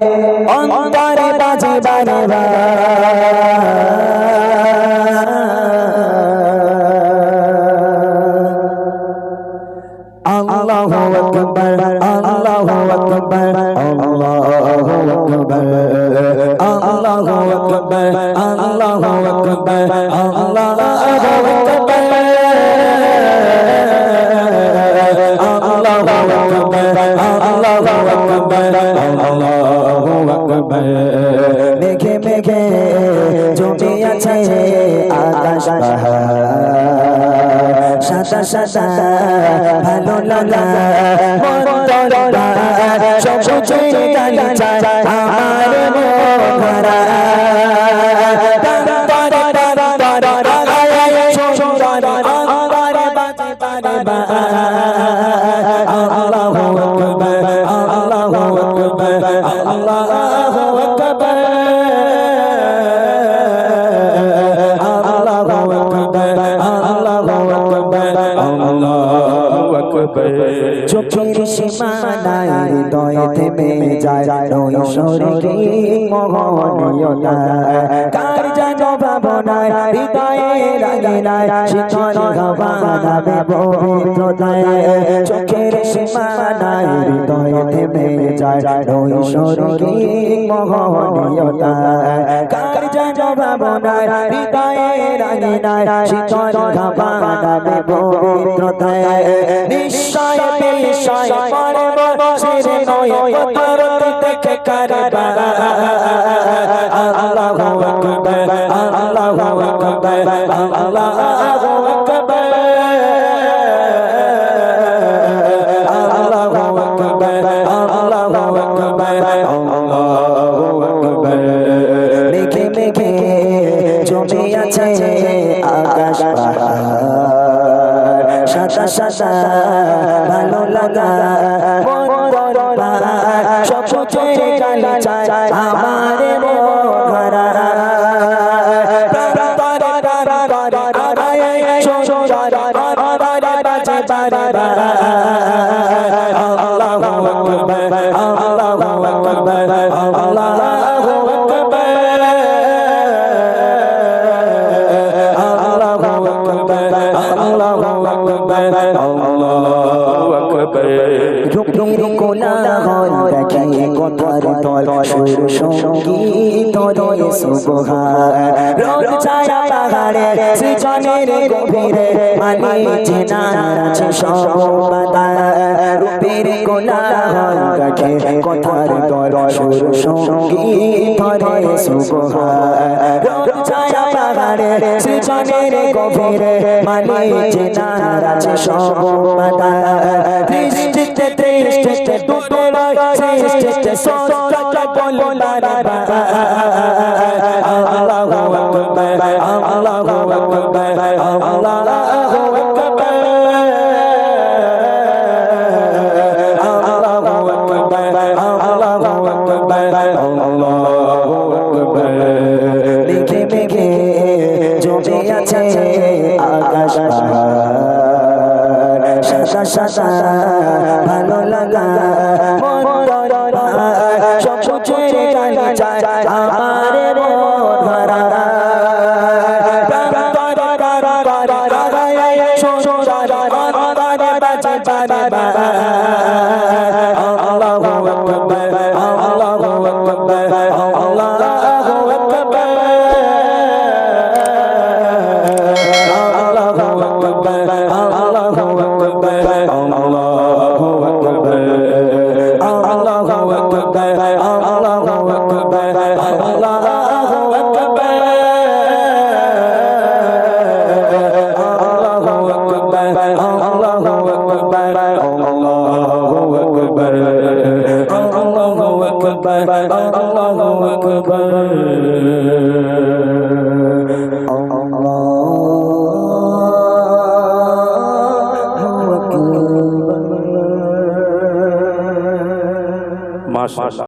অন্তরে বাজে বারে আল্লাহু আকবার আল্লাহু আকবার আল্লাহু আকবার আল্লাহু আকবার আল্লাহু আকবার মেঘে মেঘে জমে আছে আকাশ সাদা সাদা ভালো লাগা আমার মরা চোখের সীমানায় হৃদয় থেমে যায় নৈশরী মোহনীয়তা কার যেন ভাবনায়, হৃদয়ে লাগে নাই শীতল হাওয়া নামে পবিত্রতায় চোখের সীমানায় হৃদয় থেমে যায় নৈশরী মোহনীয়তা কার যেন ভাবনায়, হৃদয়ে লাগে নাই শীতল হাওয়া নামে পবিত্রতায় নিশ্চয় নিশ্চয় পরে বসে নয় কতর দেখে কারবা আল্লাহু আকবার আল্লাহু আকবার আল্লাহু আকবার আল্লাহু আকবার আল্লাহু আকবার আল্লাহু আকবার মেঘে মেঘে জমে আছে আকাশ পাহাড় সাদা সাদা ভালো লাগা সব চলে গালি চায় আমার ঘরা Ba ba ba ba রূপের কোলাহল দেখে কথার তল সুর সংগীত রে পাহাড়ে সৃজনের গভীরে মানে চেনা আছে সব পাতা রূপের কোলাহল দেখে কথার তল সুর সংগীত রে সুবহান রোদ ছায়া পাহাড়ে সৃজনের গভীরে মানে চেনা আছে দুটো সত্যটা বলবার আল্লাহু আকবার আল্লাহু আকবার আল্লাহু আকবার আল্লাহু আকবার মেঘে মেঘে জমে আছে আকাশ সাদা সাদা ভালো লাগা মন সব কিছুর আল্লাহু আকবার আল্লাহু আকবার আল্লাহু আকবার আল্লাহু আকবার আল্লাহু আকবার আল্লাহু মাশাআল্লাহ